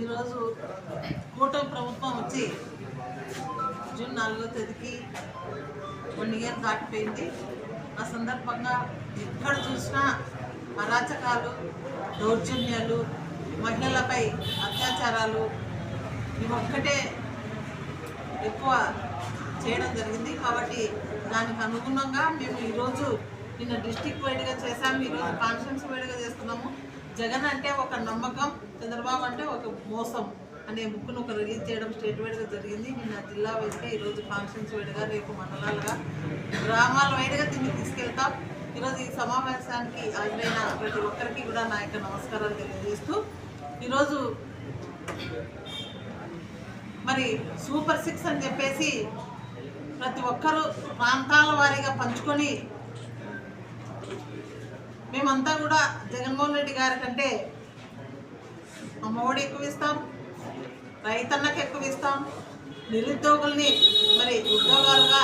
ఈరోజు కూటమి ప్రభుత్వం వచ్చి జూన్ నాలుగో తేదీకి వన్ ఇయర్ దాటిపోయింది. ఆ సందర్భంగా ఎక్కడ చూసినా అరాచకాలు దౌర్జన్యాలు మహిళలపై అత్యాచారాలు ఇవి ఒక్కటే ఎక్కువ చేయడం జరిగింది. కాబట్టి దానికి అనుగుణంగా మేము ఈరోజు నిన్న డిస్టిక్ వైడ్గా చేశాము. ఈరోజు కాన్ఫరెన్స్ వైడ్గా చేస్తున్నాము. జగన్ అంటే ఒక నమ్మకం. చంద్రబాబు అంటే ఒక మోసం అనే బుక్ను ఒక రిలీజ్ చేయడం స్టేట్ వైడ్గా జరిగింది. నిన్న జిల్లా వైడ్గా ఈరోజు ఫంక్షన్స్ వైడ్గా రేపు మండలాలుగా గ్రామాల వైడ్గా దీన్ని తీసుకెళ్తాం. ఈరోజు ఈ సమావేశానికి హాజరైన ప్రతి ఒక్కరికి కూడా నా యొక్క నమస్కారాలు తెలియజేస్తూ ఈరోజు మరి సూపర్ సిక్స్ అని చెప్పేసి ప్రతి ఒక్కరూ ప్రాంతాల వారీగా పంచుకొని మేమంతా కూడా జగన్మోహన్ రెడ్డి గారి కంటే అమ్మఒడి ఎక్కువ ఇస్తాం రైతన్నకు ఎక్కువ ఇస్తాం నిరుద్యోగుల్ని మరి ఉద్యోగాలుగా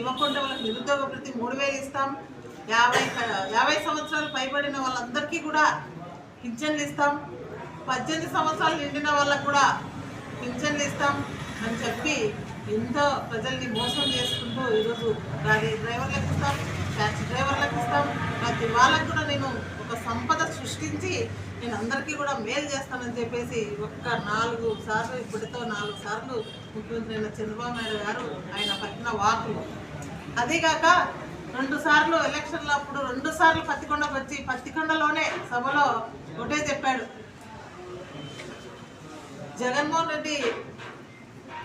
ఇవ్వకుండా వాళ్ళకి నిరుద్యోగ ప్రతి మూడు వేలు ఇస్తాం. యాభై యాభై సంవత్సరాలు పైబడిన వాళ్ళందరికీ కూడా పింఛన్లు ఇస్తాం. పద్దెనిమిది సంవత్సరాలు నిండిన వాళ్ళకు కూడా పింఛన్లు ఇస్తాం అని చెప్పి ఎంతో ప్రజల్ని మోసం చేసుకుంటూ ఈరోజు గాడి డ్రైవర్లకు ఇస్తాం. ట్యాక్సీ డ్రైవర్లకు ఇస్తాం. ప్రతి వాళ్ళకు కూడా నేను ఒక సంపద సృష్టించి నేను అందరికీ కూడా మేలు చేస్తానని చెప్పేసి ఒక్క నాలుగు సార్లు ఇప్పటితో నాలుగు సార్లు ముఖ్యమంత్రి అయిన చంద్రబాబు నాయుడు గారు ఆయన పట్టిన వాకులు అదేగాక రెండు సార్లు ఎలక్షన్ల అప్పుడు రెండు సార్లు పత్తికొండకు వచ్చి పత్తికొండలోనే సభలో ఒకటే చెప్పాడు. జగన్మోహన్ రెడ్డి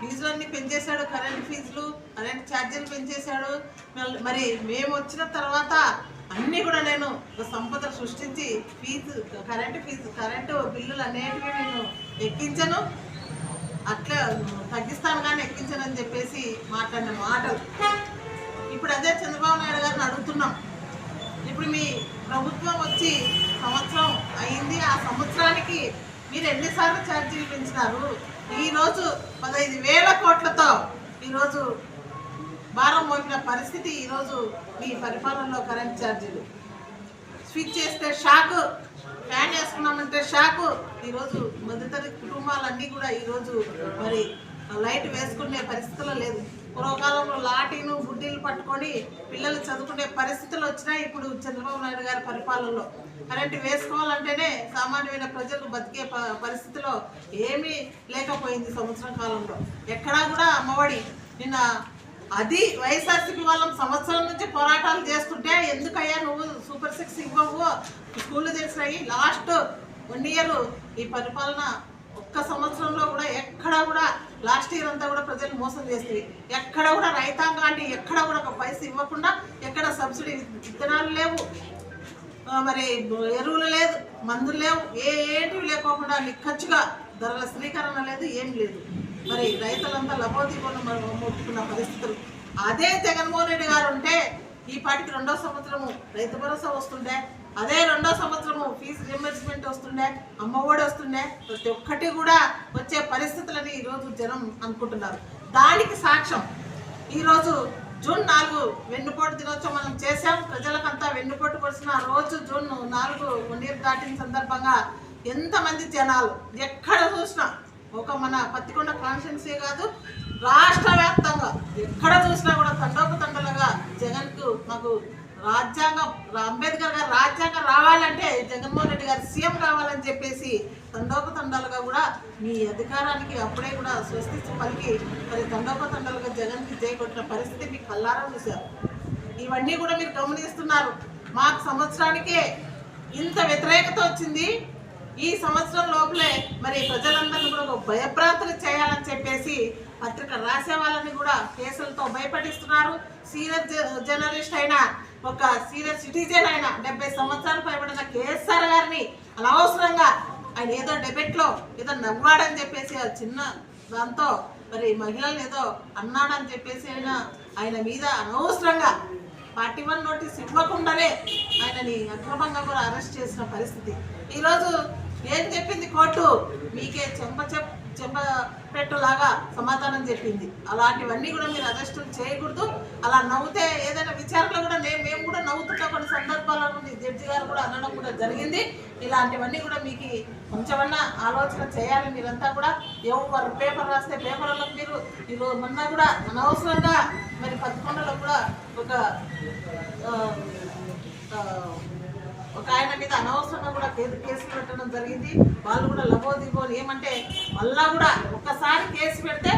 ఫీజులన్నీ పెంచేశాడు కరెంట్ ఫీజులు కరెంట్ ఛార్జీలు పెంచేశాడు. మళ్ళీ- మరి మేము వచ్చిన తర్వాత అన్నీ కూడా నేను ఒక సంపద సృష్టించి ఫీజు కరెంటు ఫీజు కరెంటు బిల్లులు అనేటివి నేను ఎక్కించను. అట్లా తగ్గిస్తాను కానీ ఎక్కించను అని చెప్పేసి మాట్లాడిన మాటలు. ఇప్పుడు అదే చంద్రబాబు నాయుడు గారిని అడుగుతున్నాం. ఇప్పుడు మీ ప్రభుత్వం వచ్చి సంవత్సరం అయింది ఆ సంవత్సరానికి మీరు ఎన్నిసార్లు ఛార్జీలు పెంచినారు? ఈరోజు పదహైదు వేల కోట్లతో ఈరోజు భారం మోపిన పరిస్థితి ఈరోజు మీ పరిపాలనలో కరెంట్ ఛార్జీలు. స్విచ్ చేస్తే షాక్ ఫ్యాన్ వేసుకున్నామంటే షాకు. ఈరోజు మధ్యతరగతి కుటుంబాలన్నీ కూడా ఈరోజు మరి లైట్ వేసుకునే పరిస్థితుల్లో లేదు. పూర్వకాలంలో లాఠీను బుడ్డీలు పట్టుకొని పిల్లలు చదువుకునే పరిస్థితులు వచ్చినాయి. ఇప్పుడు చంద్రబాబు నాయుడు గారి పరిపాలనలో కరెంటు వేసుకోవాలంటేనే సామాన్యమైన ప్రజలు బతికే ప- పరిస్థితిలో ఏమీ లేకపోయింది సంవత్సరం కాలంలో. ఎక్కడా కూడా అమ్మఒడి నిన్న అది వైఎస్ఆర్సీపీ వాళ్ళం సంవత్సరం నుంచి పోరాటాలు చేస్తుంటే ఎందుకయ్యా నువ్వు సూపర్ సిక్స్ ఇవ్వవు? స్కూళ్ళు తెలిసినాయి లాస్ట్ వన్ ఇయర్ ఈ పరిపాలన ఒక్క సంవత్సరంలో కూడా ఎక్కడ కూడా లాస్ట్ ఇయర్ అంతా కూడా ప్రజలు మోసం చేస్తుంది ఎక్కడ కూడా రైతాంగాన్ని ఎక్కడ కూడా ఒక పైసా ఇవ్వకుండా ఎక్కడ సబ్సిడీ విత్తనాలు లేవు. మరి ఎరువులు లేదు మందులు లేవు ఏ ఏంటివి లేకోకుండా నిక్కచ్చుగా ధరల స్థిరీకరణ లేదు ఏం లేదు. మరి రైతులంతా లబోదీపంలో ముట్టుకున్న పరిస్థితులు. అదే జగన్మోహన్ రెడ్డి గారు ఉంటే ఈ పాటికి రెండో సంవత్సరము రైతు భరోసా వస్తుండే అదే రెండో సంవత్సరము ఫీజు రియంబర్స్మెంట్ వస్తుండే అమ్మఒడి వస్తుండే ప్రతి ఒక్కటి కూడా వచ్చే పరిస్థితులని ఈరోజు జనం అనుకుంటున్నారు. దానికి సాక్ష్యం ఈరోజు జూన్ నాలుగు వెన్నుపోటు దినోత్సవం మనం చేశాం. ప్రజలకంతా వెన్నుపోటు పొడిచిన రోజు జూన్ నాలుగు నీరు దాటిన సందర్భంగా ఎంతమంది జనాలు ఎక్కడ చూసినా ఒక మన పత్తికొండ కాన్స్టిట్యున్సీ కాదు రాష్ట్ర వ్యాప్తంగా ఎక్కడ చూసినా కూడా తండోపతండలుగా జగన్కు మాకు రాజ్యాంగం అంబేద్కర్ గారు రాజ్యాంగం రావాలంటే జగన్మోహన్ రెడ్డి గారు సీఎం రావాలని చెప్పేసి తండోపతండాలుగా కూడా మీ అధికారానికి అప్పుడే కూడా స్వస్తి పలికి మరి తండోపతండాలుగా జగన్కి జై కొట్టిన పరిస్థితి మీకు కల్లారా చూశారు ఇవన్నీ కూడా మీరు గమనిస్తున్నారు. మాకు సంవత్సరానికే ఇంత వ్యతిరేకత వచ్చింది. ఈ సంవత్సరం లోపలే మరి ప్రజలందరినీ కూడా ఒక భయభ్రాంతులు చేయాలని చెప్పేసి పత్రిక రాసే వాళ్ళని కూడా కేసులతో భయపడిస్తున్నారు. సీనియర్ జ- జర్నలిస్ట్ అయిన ఒక సీనియర్ సిటిజన్ అయిన డెబ్బై సంవత్సరాలు పైబడిన కేఎస్ఆర్ గారిని అనవసరంగా ఆయన ఏదో డెబెట్లో ఏదో నవ్వాడని చెప్పేసి ఆ చిన్న దాంతో మరి మహిళలు ఏదో అన్నాడని చెప్పేసి ఆయన ఆయన మీద అనవసరంగా ఫార్టీ వన్ నోటీస్ ఇవ్వకుండానే ఆయనని అక్రమంగా కూడా అరెస్ట్ చేసిన పరిస్థితి. ఈరోజు ఏం చెప్పింది కోర్టు మీకే చెంప చెప్ చెంప పెట్టేలాగా సమాధానం చెప్పింది. అలాంటివన్నీ కూడా మీరు అరెస్టులు చేయకూడదు. అలా నవ్వుతే ఏదైనా విచారణలో కూడా నేను మేము కూడా నవ్వుతున్న కొన్ని సందర్భాల్లో ఉంది జడ్జి గారు కూడా అనడం కూడా జరిగింది. ఇలాంటివన్నీ కూడా మీకు కొంచెమన్నా ఆలోచన చేయాలి మీరంతా కూడా. ఎవరు పేపర్ రాస్తే పేపర్లకు మీరు మీరు మొన్న కూడా అనవసరంగా మరి పదకొండలో కూడా ఒక ఒక ఆయన మీద అనవసరంగా కూడా కేసు కేసులు పెట్టడం జరిగింది. వాళ్ళు కూడా లబోదిబో ఏమంటే మళ్ళా కూడా ఒక్కసారి కేసు పెడితే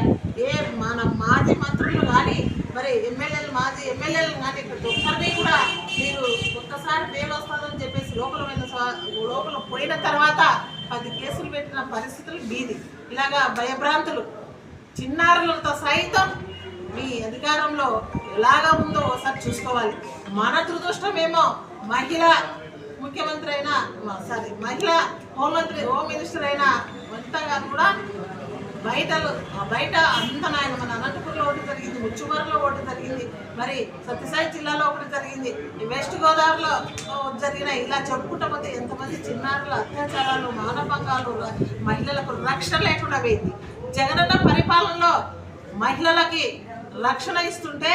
ఏ మన మాజీ మంత్రులు కానీ మరి ఎమ్మెల్యేలు మాజీ ఎమ్మెల్యేలు కానీ ప్రతి ఒక్కరిని కూడా మీరు ఒక్కసారి బెయిల్ వస్తుందని చెప్పేసి లోపల లోపల పోయిన తర్వాత పది కేసులు పెట్టిన పరిస్థితులు మీది. ఇలాగా భయభ్రాంతులు. చిన్నారులతో సైతం మీ అధికారంలో ఎలాగా ఉందో ఒకసారి చూసుకోవాలి. మన దురదృష్టమేమో మహిళ ముఖ్యమంత్రి అయినా సారీ మహిళ హోంమంత్రి హోమ్ మినిస్టర్ అయిన వనిత గారు కూడా బయట బయట అంత నాయన మన అనంతపురంలో ఒకటి జరిగింది ముచ్చుమరలో ఒకటి జరిగింది మరి సత్యసాయి జిల్లాలో ఒకటి జరిగింది వెస్ట్ గోదావరిలో జరిగిన ఇలా చెప్పుకుంటా పోతే ఎంతమంది చిన్నారుల అత్యాచారాలు మానభంగాలు మహిళలకు రక్షణ లేకుండా పోయింది. జగనన్న పరిపాలనలో మహిళలకి రక్షణ ఇస్తుంటే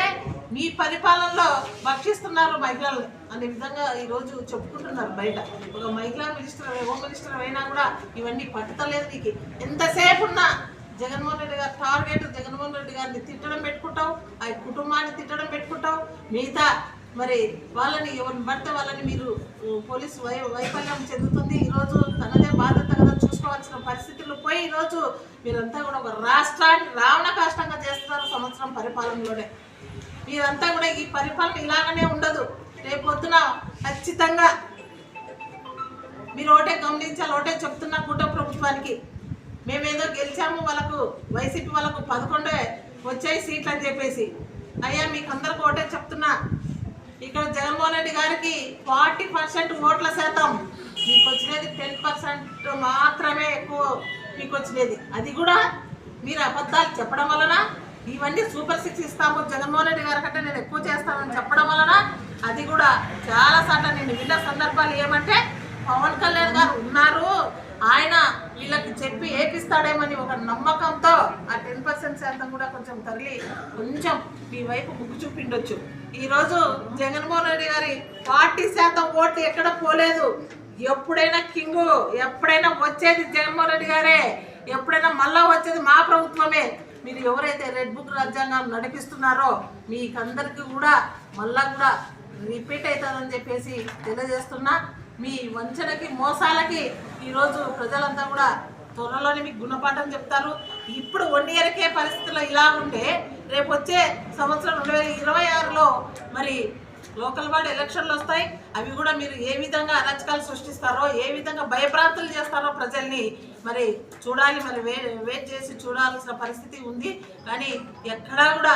మీ పరిపాలనలో భక్షిస్తున్నారు మహిళలు. అనే విధంగా ఈరోజు చెప్పుకుంటున్నారు బయట. ఒక మహిళా మినిస్టర్ హోమ్ మినిస్టర్ అయినా కూడా ఇవన్నీ పట్టుతలేదు నీకు. ఎంతసేపు ఉన్నా జగన్మోహన్ రెడ్డి గారు టార్గెట్ జగన్మోహన్ రెడ్డి గారిని తిట్టడం పెట్టుకుంటావు ఆ కుటుంబాన్ని తిట్టడం పెట్టుకుంటావు మిగతా మరి వాళ్ళని ఎవరిని పడితే వాళ్ళని మీరు పోలీసు వై వైఫల్యం చెందుతుంది. ఈరోజు తనదే బాధ్యత కదా చూసుకోవాల్సిన పరిస్థితులు పోయి ఈరోజు మీరంతా కూడా ఒక రాష్ట్రాన్ని రావణ కష్టంగా చేస్తున్నారు సంవత్సరం పరిపాలనలోనే. మీరంతా కూడా ఈ పరిపాలన ఇలాగనే ఉండదు. రేపు ఖచ్చితంగా మీరు ఒకటే గమనించాలి ఒకటే చెప్తున్నా కూట ప్రభుత్వానికి. మేమేదో గెలిచాము వాళ్ళకు వైసీపీ వాళ్ళకు పదకొండే వచ్చాయి సీట్లు అని చెప్పేసి. అయ్యా మీకు అందరికి ఒకటే చెప్తున్నా. ఇక్కడ జగన్మోహన్ రెడ్డి గారికి ఫార్టీ పర్సెంట్ ఓట్ల శాతం. మీకు వచ్చినది టెన్ పర్సెంట్ మాత్రమే ఎక్కువ మీకు వచ్చినది. అది కూడా మీరు అబద్ధాలు చెప్పడం వలన ఇవన్నీ సూపర్ సిక్స్ ఇస్తాము జగన్మోహన్ రెడ్డి గారి కంటే నేను ఎక్కువ చేస్తానని చెప్పడం వలన అది కూడా చాలా సార్లు నేను విన్న సందర్భాలు ఏమంటే పవన్ కళ్యాణ్ గారు ఉన్నారు. ఆయన వీళ్ళకి చెప్పి ఏపిస్తాడేమని ఒక నమ్మకంతో ఆ టెన్ పర్సెంట్ శాతం కూడా కొంచెం తరలి కొంచెం మీ వైపు ముగ్గు చూపిండొచ్చు. ఈరోజు జగన్మోహన్ రెడ్డి గారి ఫార్టీ శాతం ఓట్లు ఎక్కడ పోలేదు? ఎప్పుడైనా కింగు ఎప్పుడైనా వచ్చేది జగన్మోహన్ రెడ్డి గారే ఎప్పుడైనా మళ్ళా వచ్చేది మా ప్రభుత్వమే. మీరు ఎవరైతే రెడ్ బుక్ రాజ్యాంగం నడిపిస్తున్నారో మీకందరికీ కూడా మళ్ళా కూడా రిపీట్ అవుతుందని చెప్పేసి తెలియజేస్తున్నా. మీ వంచనకి మోసాలకి ఈరోజు ప్రజలంతా కూడా త్వరలోనే మీకు గుణపాఠం చెప్తారు. ఇప్పుడు వన్ ఇయర్కే పరిస్థితులు ఇలా ఉంటే రేపు వచ్చే సంవత్సరం రెండు వేల ఇరవై ఆరులో మరి లోకల్ బాడీ ఎలక్షన్లు వస్తాయి. అవి కూడా మీరు ఏ విధంగా అరాచకాలు సృష్టిస్తారో ఏ విధంగా భయప్రాంతులు చేస్తారో ప్రజల్ని మరి చూడాలి. మరి వే వెయిట్ చేసి చూడాల్సిన పరిస్థితి ఉంది. కానీ ఎక్కడా కూడా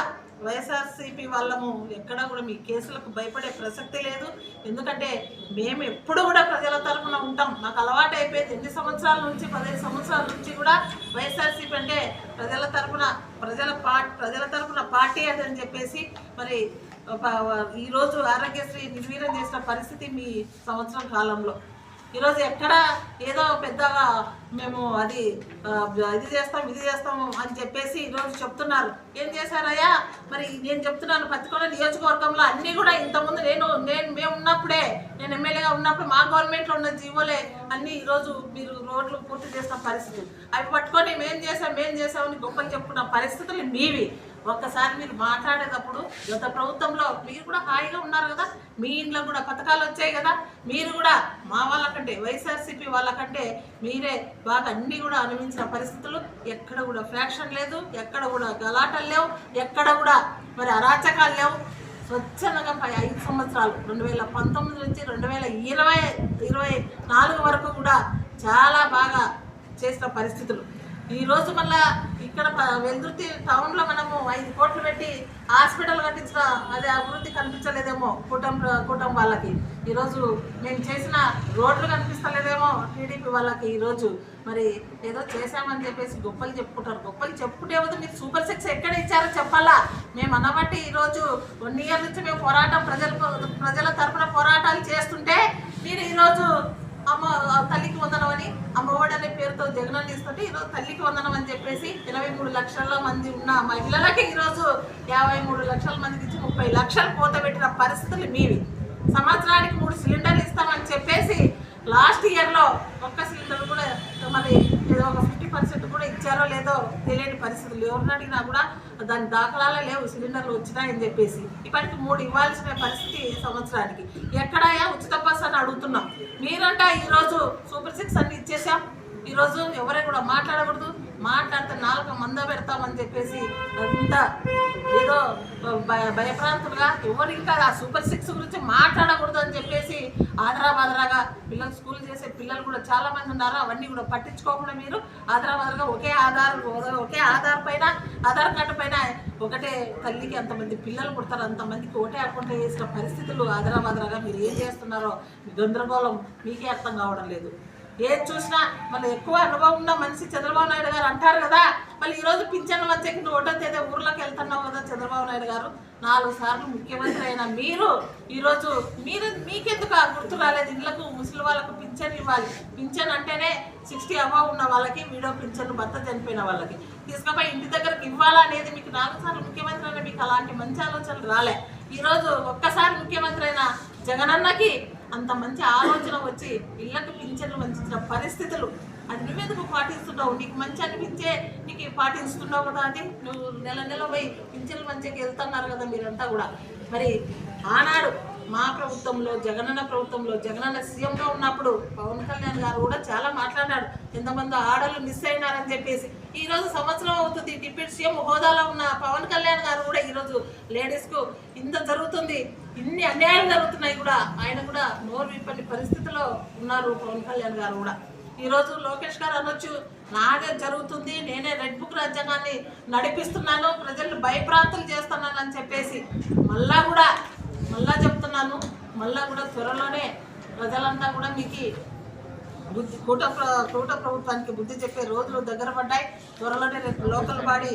వైఎస్ఆర్సీపీ వాళ్ళము ఎక్కడా కూడా మీ కేసులకు భయపడే ప్రసక్తి లేదు. ఎందుకంటే మేము ఎప్పుడు కూడా ప్రజల తరఫున ఉంటాం. మాకు అలవాటు అయిపోయింది. ఎన్ని సంవత్సరాల నుంచి పదిహేను సంవత్సరాల నుంచి కూడా వైఎస్ఆర్సీపీ అంటే ప్రజల తరఫున ప్రజల పా ప్రజల తరఫున పార్టీ అది అని చెప్పేసి మరి ఒక- ఈరోజు ఆరోగ్యశ్రీ నిర్వీర్యం చేసిన పరిస్థితి మీ సంవత్సరం కాలంలో. ఈరోజు ఎక్కడ ఏదో పెద్దగా మేము అది ఇది చేస్తాం ఇది చేస్తాము అని చెప్పేసి ఈరోజు చెప్తున్నారు. ఏం చేశారయ్యా? మరి నేను చెప్తున్నాను పత్తికొండ నియోజకవర్గంలో అన్నీ కూడా ఇంతకుముందు నేను నేను మేము ఉన్నప్పుడే నేను ఎమ్మెల్యేగా ఉన్నప్పుడు మా గవర్నమెంట్లో ఉన్న జీవోలే అన్నీ ఈరోజు మీరు రోడ్లు పూర్తి చేసిన పరిస్థితి. అవి పట్టుకొని మేం చేసాం మేం చేసామని గొప్పలు చెప్పుకున్న పరిస్థితులు మీవి. ఒక్కసారి మీరు మాట్లాడేటప్పుడు గత ప్రభుత్వంలో మీరు కూడా హాయిగా ఉన్నారు కదా మీ ఇంట్లో కూడా పథకాలు వచ్చాయి కదా మీరు కూడా మా వాళ్ళకంటే వైఎస్ఆర్సీపీ వాళ్ళకంటే మీరే బాగా అన్నీ కూడా అనుభవించిన పరిస్థితులు. ఎక్కడ కూడా ఫ్రాక్షన్ లేదు ఎక్కడ కూడా గలాటలు లేవు ఎక్కడ కూడా మరి అరాచకాలు లేవు. స్వచ్ఛందంగా పై ఐదు సంవత్సరాలు రెండు వేల పంతొమ్మిది నుంచి రెండు వేల ఇరవై ఇరవై నాలుగు వరకు కూడా చాలా బాగా చేసిన పరిస్థితులు. ఈ రోజు మళ్ళా ఇక్కడ ప- వెల్దుర్తి టౌన్లో మనము ఐదు కోట్లు పెట్టి హాస్పిటల్ కట్టించిన అదే అభివృద్ధి కనిపించలేదేమో కుటుంబ కుటుంబం వాళ్ళకి. ఈరోజు మేము చేసిన రోడ్లు కనిపిస్తలేదేమో టీడీపీ వాళ్ళకి ఈరోజు మరి ఏదో చేశామని చెప్పేసి గొప్పలు చెప్పుకుంటారు. గొప్పలు చెప్పుకుంటే వద్దు మీరు సూపర్ సిక్స్ ఎక్కడ ఇచ్చారో చెప్పాలా? మేము అన్నబట్టి ఈరోజు వన్ ఇయర్ నుంచి మేము పోరాటం ప్రజల ప్రజల తరఫున పోరాటాలు చేస్తుంటే మీరు ఈరోజు అమ్మ ఆ తల్లికి వందనం అని అమ్మఒడి అనే పేరుతో జగనన్న ఇస్తుంటే ఈరోజు తల్లికి వందనం అని చెప్పేసి ఇరవై మూడు లక్షల మంది ఉన్న మహిళలకి ఈరోజు యాభై మూడు లక్షల మందికి ఇచ్చి ముప్పై లక్షలు కోత పెట్టిన పరిస్థితులు మీవి. సంవత్సరానికి మూడు సిలిండర్లు ఇస్తామని చెప్పేసి లాస్ట్ ఇయర్లో ఒక్క సిలిండర్ కూడా మరి పరిస్థితి కూడా ఇచ్చారో లేదో తెలియని పరిస్థితులు. ఎవరిని అడిగినా కూడా దాని దాఖలాలే లేవు సిలిండర్లు వచ్చినాయని చెప్పేసి. ఇప్పటికి మూడు ఇవ్వాల్సిన పరిస్థితి సంవత్సరానికి. ఎక్కడాయా ఉచిత బస్ అని అడుగుతున్నాం. మీరంట ఈరోజు సూపర్ సిక్స్ అన్ని ఇచ్చేసాం ఈరోజు ఎవరే కూడా మాట్లాడకూడదు. మాట్లాడితే నాలుగు మంద పెడతామని చెప్పేసి అంత ఏదో భయ భయప్రాంతులుగా ఎవరికి కాదు ఆ సూపర్ సిక్స్ గురించి మాట్లాడకూడదు అని చెప్పేసి ఆదరా బాదరాగా పిల్లలు స్కూల్ చేసే పిల్లలు కూడా చాలా మంది ఉన్నారు. అవన్నీ కూడా పట్టించుకోకుండా మీరు ఆదరా బాదరాగా ఒకే ఆధార్ ఒకే ఆధార్ పైన ఆధార్ కార్డు పైన ఒకటే తల్లికి అంతమంది పిల్లలు పుడతారు. అంతమందికి ఒకటే అకౌంట్ వేసిన పరిస్థితులు ఆదరా బాదరాగా మీరు ఏం చేస్తున్నారో గందరగోళం మీకే అర్థం కావడం లేదు. ఏది చూసినా మళ్ళీ ఎక్కువ అనుభవం ఉన్న మనిషి చంద్రబాబు నాయుడు గారు అంటారు కదా. మళ్ళీ ఈరోజు పింఛన్ వచ్చేకి నువ్వు ఒకటో తేదీ ఊర్లోకి వెళ్తున్నావు కదా చంద్రబాబు నాయుడు గారు. నాలుగు సార్లు ముఖ్యమంత్రి అయిన మీరు ఈరోజు మీరు మీకెందుకు ఆ గుర్తు రాలేదు? ఇళ్ళకు ముసలి వాళ్ళకు పింఛన్ ఇవ్వాలి. పింఛన్ అంటేనే సిక్స్టీ అబౌ ఉన్న వాళ్ళకి వీడో పింఛన్ భర్త చనిపోయిన వాళ్ళకి. తీసుకుపోయి ఇంటి దగ్గరకు ఇవ్వాలనేది మీకు నాలుగు సార్లు ముఖ్యమంత్రి అయినా మీకు అలాంటి మంచి ఆలోచనలు రాలే. ఈరోజు ఒక్కసారి ముఖ్యమంత్రి అయిన జగనన్నకి అంత మంచి ఆలోచన వచ్చి ఇళ్ళకి పింఛన్లు వంచిన పరిస్థితులు. అది నువ్వెందుకు పాటిస్తున్నావు నీకు మంచి అనిపించే నీకు పాటిస్తున్నావు కదా అది నువ్వు నెల నెల పోయి పింఛన్లు మంచిగా వెళ్తున్నారు కదా మీరంతా కూడా. మరి ఆనాడు మా ప్రభుత్వంలో జగనన్న ప్రభుత్వంలో జగనన్న సీఎంగా ఉన్నప్పుడు పవన్ కళ్యాణ్ గారు కూడా చాలా మాట్లాడాడు. ఎంతమంది ఆడలు మిస్ అయినారని చెప్పేసి. ఈ రోజు సంవత్సరం అవుతుంది డిప్యూటీ సీఎం హోదాలో ఉన్న పవన్ కళ్యాణ్ గారు కూడా ఈరోజు లేడీస్కు ఇంత జరుగుతుంది ఇన్ని అన్యాయాలు జరుగుతున్నాయి కూడా. ఆయన కూడా నోరు విప్పని పరిస్థితిలో ఉన్నారు పవన్ కళ్యాణ్ గారు కూడా. ఈరోజు లోకేష్ గారు అనొచ్చు నాదే జరుగుతుంది నేనే రెడ్ బుక్ రాజ్యాంగాన్ని నడిపిస్తున్నాను ప్రజలు భయప్రాంతులు చేస్తున్నాను అని చెప్పేసి. మళ్ళా కూడా మళ్ళా చెప్తున్నాను. మళ్ళా కూడా త్వరలోనే ప్రజలంతా కూడా మీకు బుద్ధి కూట కూట ప్రభుత్వానికి బుద్ధి చెప్పే రోజులు దగ్గర పడ్డాయి. త్వరలోనే రేపు లోకల్ బాడీ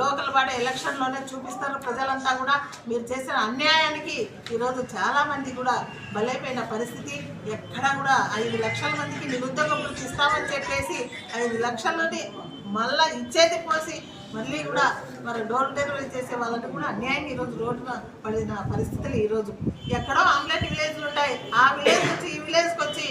లోకల్ బాడీ ఎలక్షన్లోనే చూపిస్తారు ప్రజలంతా కూడా. మీరు చేసిన అన్యాయానికి ఈరోజు చాలామంది కూడా బలైపోయిన పరిస్థితి. ఎక్కడ కూడా ఐదు లక్షల మందికి నిరుద్యోగం ఇస్తామని చెప్పేసి ఐదు లక్షలని మళ్ళా ఇచ్చేది పోసి మళ్ళీ కూడా మరి డోర్ డెలివరీ చేసే వాళ్ళని కూడా అన్యాయం ఈరోజు రోడ్డున పడిన పరిస్థితులు ఈరోజు. ఎక్కడో ఆమ్లెట్ విలేజ్లు ఉంటాయి. ఆ విలేజ్ నుంచి ఈ విలేజ్కి వచ్చి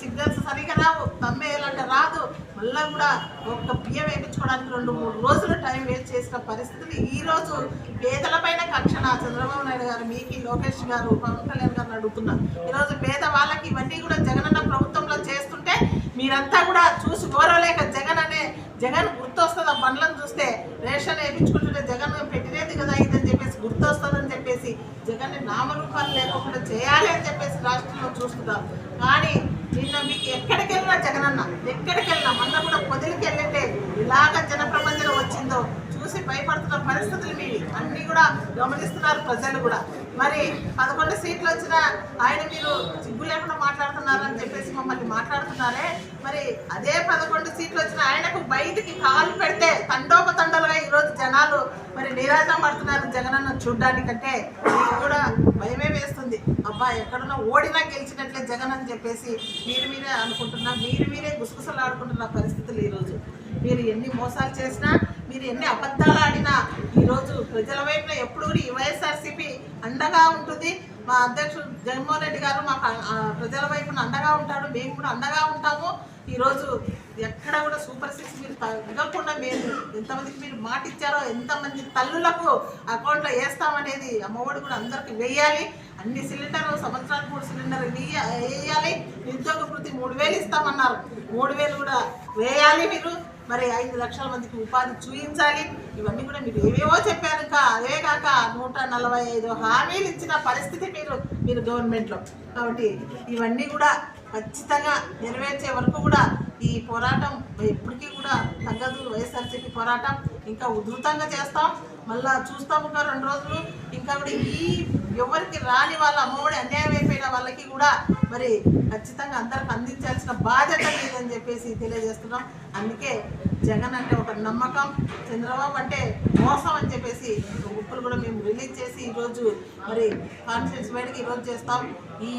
సిగ్నల్స్ సరిగా రావు. తమ్మేయాలంటే రాదు. మళ్ళీ కూడా ఒక్క బియ్యం వేయించుకోవడానికి రెండు మూడు రోజులు టైం వేస్ట్ చేసిన పరిస్థితులు ఈరోజు పేదలపైన కక్షణ చంద్రబాబు నాయుడు గారు మీకు లోకేష్ గారు పవన్ కళ్యాణ్ గారిని అడుగుతున్నారు ఈరోజు పేద వాళ్ళకి ఇవన్నీ కూడా జగనన్న ప్రభుత్వంలో చేస్తుంటే మీరంతా కూడా చూసి గౌరవలేక జగన్ అనే జగన్ గుర్తొస్తుంది ఆ బండ్లను చూస్తే? రేషన్ వేయించుకుంటుంటే జగన్ పెట్టినది కదా ఇదని చెప్పేసి గుర్తొస్తుందని చెప్పేసి జగన్ నామరూపాలు లేకుండా చేయాలి అని చెప్పేసి రాష్ట్రంలో చూస్తున్నారు. కానీ నిన్న మీకు ఎక్కడికి వెళ్ళినా జగనన్న ఎక్కడికి వెళ్ళినా మొన్న కూడా పొదిలికి వెళ్ళితే ఇలాగ జనప్రపంచం వచ్చిందో చూసి భయపడుతున్న పరిస్థితులు మీవి. అన్నీ కూడా గమనిస్తున్నారు ప్రజలు కూడా. మరి పదకొండు సీట్లు వచ్చిన ఆయన మీరు సిగ్గు లేకుండా మాట్లాడుతున్నారని చెప్పేసి మమ్మల్ని మాట్లాడుతున్నారే. మరి అదే పదకొండు సీట్లు వచ్చిన ఆయనకు బయటికి కాలు పెడితే తండోపతండలుగా ఈరోజు జనాలు మరి నిరాశ పడుతున్నారు జగనన్న చూడడానికంటే. మీరు కూడా భయమే వేస్తుంది. అబ్బా ఎక్కడున్నా ఓడినా గెలిచినట్లే జగన్ అని చెప్పేసి మీరు మీరే అనుకుంటున్నా మీరు మీరే గుసగుసలాడుకుంటున్న పరిస్థితులు ఈరోజు. మీరు ఎన్ని మోసాలు చేసినా మీరు ఎన్ని అబద్ధాలు ఆడినా ఈరోజు ప్రజల వైపున ఎప్పుడు కూడా ఈ వైఎస్ఆర్సీపీ అండగా ఉంటుంది. మా అధ్యక్షుడు జగన్మోహన్ రెడ్డి గారు మాకు ప్రజల వైపున అండగా ఉంటాడు. మేము కూడా అండగా ఉంటాము. ఈరోజు ఎక్కడ కూడా సూపర్ సిక్స్ మీరు తగ్గకుండా మేము ఎంతమందికి మీరు మాట ఇచ్చారో ఎంతమంది తల్లులకు అకౌంట్లో వేస్తామనేది అమ్మఒడి కూడా అందరికి వేయాలి. అన్ని సిలిండర్లు సంవత్సరానికి మూడు సిలిండర్ వేయాలి. నిరుద్యోగ వృత్తి మూడు వేలు ఇస్తామన్నారు. మూడు వేలు కూడా వేయాలి మీరు. మరి ఐదు లక్షల మందికి ఉపాధి చూపించాలి. ఇవన్నీ కూడా మీరు ఏవేవో చెప్పారు. ఇంకా అదే కాక నూట నలభై ఐదు హామీలు ఇచ్చిన పరిస్థితి మీరు మీరు గవర్నమెంట్లో. కాబట్టి ఇవన్నీ కూడా ఖచ్చితంగా నెరవేర్చే వరకు కూడా ఈ పోరాటం ఎప్పటికీ కూడా తగ్గదు వైఎస్ఆర్సీపీ పోరాటం ఇంకా ఉధృతంగా చేస్తాం. మళ్ళా చూస్తాము ఇంకా రెండు రోజులు. ఇంకా కూడా ఈ ఎవరికి రాని వాళ్ళ అమ్మఒడి అన్యాయం అయిపోయిన వాళ్ళకి కూడా మరి ఖచ్చితంగా అందరికి అందించాల్సిన బాధ్యత లేదని చెప్పేసి తెలియజేస్తున్నాం. అందుకే జగన్ అంటే ఒక నమ్మకం చంద్రబాబు అంటే మోసం అని చెప్పేసి బుక్కులు కూడా మేము రిలీజ్ చేసి ఈరోజు మరి కాన్ఫరెన్స్ బయటకి ఈరోజు చేస్తాం. ఈ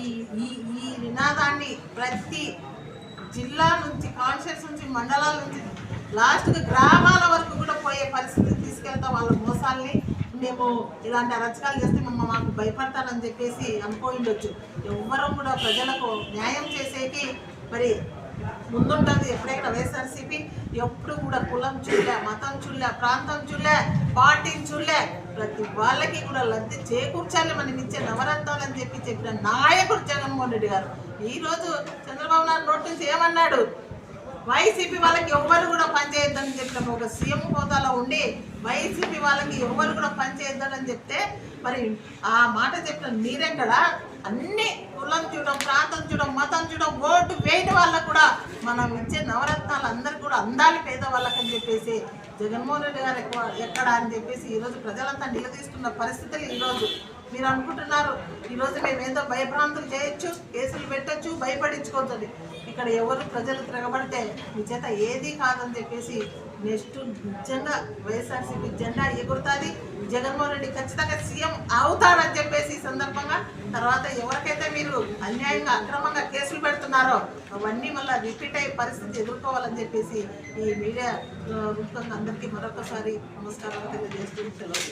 ఈ ఈ నినాదాన్ని ప్రతి జిల్లా నుంచి కాన్షియస్ నుంచి మండలాల నుంచి లాస్ట్కి గ్రామాల వరకు కూడా పోయే పరిస్థితి తీసుకెళ్తాం వాళ్ళ మోసాల్ని. మేము ఇలాంటి అరచకాలు చేస్తే మమ్మ మాకు భయపడతారని చెప్పేసి అనుకోయిండొచ్చు ఎవ్వరూ కూడా ప్రజలకు న్యాయం చేసేకి మరి ముందుంటుంది ఎప్పుడైనా వైఎస్ఆర్సీపీ. ఎప్పుడు కూడా కులం చూడలే మతం చూడలే ప్రాంతం చూడలే పార్టీని చూడలే ప్రతి వాళ్ళకి కూడా లబ్ధి చేకూర్చాలి మనం ఇచ్చే నవరత్నాలు అని చెప్పి చెప్పిన నాయకుడు జగన్మోహన్ రెడ్డి గారు. ఈరోజు చంద్రబాబు నాయుడు నోటి నుంచి ఏమన్నాడు? వైసీపీ వాళ్ళకి ఎవ్వరు కూడా పనిచేయొద్దని చెప్పిన ఒక సీఎం హోదాలో ఉండి వైసీపీ వాళ్ళకి ఎవ్వరు కూడా పనిచేయొద్దని చెప్తే మరి ఆ మాట చెప్పిన మీరెక్కడ? అన్ని కులం చూడడం ప్రాంతం చూడడం మతం చూడడం ఓటు వేయని వాళ్ళకు కూడా మనం ఇచ్చే నవరత్నాలు అందరికీ కూడా అందాలి పేదవాళ్ళకి అని చెప్పేసి జగన్మోహన్ రెడ్డి గారు ఎక్కువ ఎక్కడ అని చెప్పేసి ఈరోజు ప్రజలంతా నిలదీస్తున్న పరిస్థితులు ఈరోజు మీరు అనుకుంటున్నారు ఈరోజు మేము ఏదో భయభ్రాంతులు చేయొచ్చు? కేసులు పెట్టొచ్చు ఇక్కడ ఎవరు ప్రజలు తిరగబడితే మీ చేత ఏది కాదని చెప్పేసి నెక్స్ట్ నిజంగా వైఎస్ఆర్సీపీ జెండా ఎగురుతుంది. జగన్మోహన్ రెడ్డి ఖచ్చితంగా సీఎం అవుతారని చెప్పేసి ఈ సందర్భంగా తర్వాత ఎవరికైతే మీరు అన్యాయంగా అక్రమంగా కేసులు పెడుతున్నారో అవన్నీ మళ్ళీ రిపీట్ అయ్యే పరిస్థితి ఎదుర్కోవాలని చెప్పేసి ఈ మీడియా రూపంగా అందరికీ మరొకసారి నమస్కారాలు తెలియజేస్తూ సెలవు.